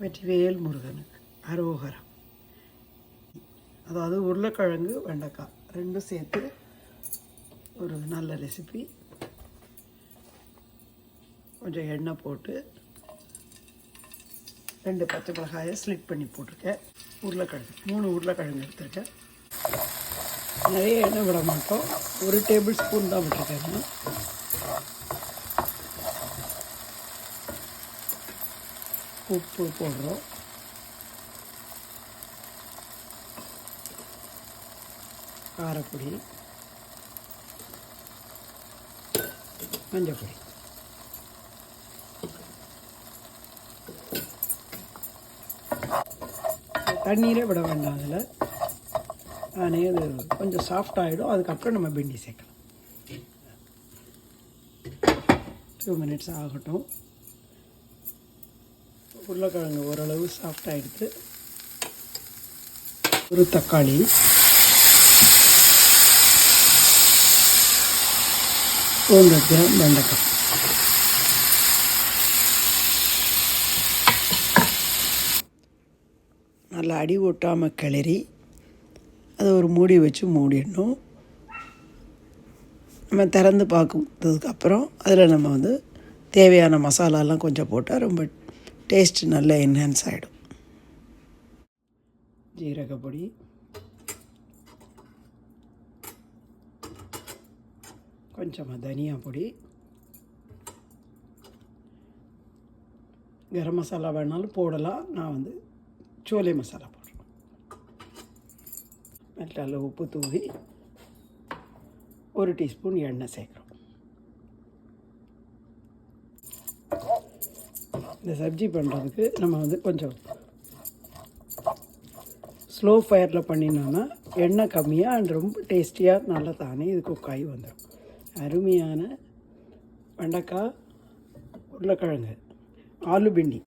வெற்றிவேல் முருகனுக்கு. அரோகரம். அதாவது உருளைக்கிழங்கு வெண்டைக்காய். ரெண்டும் சேர்த்து ஒரு நல்ல ரெசிபி கொஞ்சம் எண்ணெய் போட்டு ரெண்டு பச்சை மிளகாயை ஸ்லிட் பண்ணி போட்டிருக்கேன். உருளைக்கிழங்கு. மூணு உருளைக்கிழங்கு எடுத்திருக்கேன். நிறைய எண்ணெய் விட மாட்டோம். ஒரு டேபிள் ஸ்பூன் தான் விட்டுருக்கேன் உப்பு போடுறோம். காரப்பொடி. மஞ்சள் பொடி தண்ணீரே விட வேண்டாம் அதில். நானே அது கொஞ்சம் சாஃப்ட் ஆகிடும் அதுக்கப்புறம் நம்ம பிண்டி சேர்க்கலாம். டூ மினிட்ஸ் ஆகட்டும். உருளைக்கிழங்கு ஓரளவு சாஃப்ட் ஒரு தக்காளி. நூறு கிராம் வெண்டைக்காய். நல்லா அடி ஒட்டாமல் கிளறி அதை ஒரு மூடி வச்சு மூடிடணும். நம்ம திறந்து பார்க்கிறதுக்கப்புறம் அதில் நம்ம வந்து தேவையான மசாலாலாம் கொஞ்சம் போட்டால் ரொம்ப டேஸ்ட் நல்லா என்ஹான்ஸ் ஆகிடும் ஜீரகப்பொடி. கொஞ்சமாக தனியா பொடி. கரம் மசாலா வேணாலும் போடலாம். நான் வந்து சோலை மசாலா போடுறேன். மெல்டால உப்பு தூவி ஒரு டீஸ்பூன் எண்ணெய் சேர்க்குறோம் இந்த சப்ஜி பண்ணுறதுக்கு நம்ம வந்து கொஞ்சம் ஸ்லோ ஃபயரில் பண்ணினோன்னா எண்ணெய் கம்மியாக அண்ட் ரொம்ப டேஸ்டியாக நல்லா தானே இது குக் ஆகி வந்துடும் அருமையான வெண்டைக்காய் உருளைக்கிழங்கு ஆலு பிண்டி.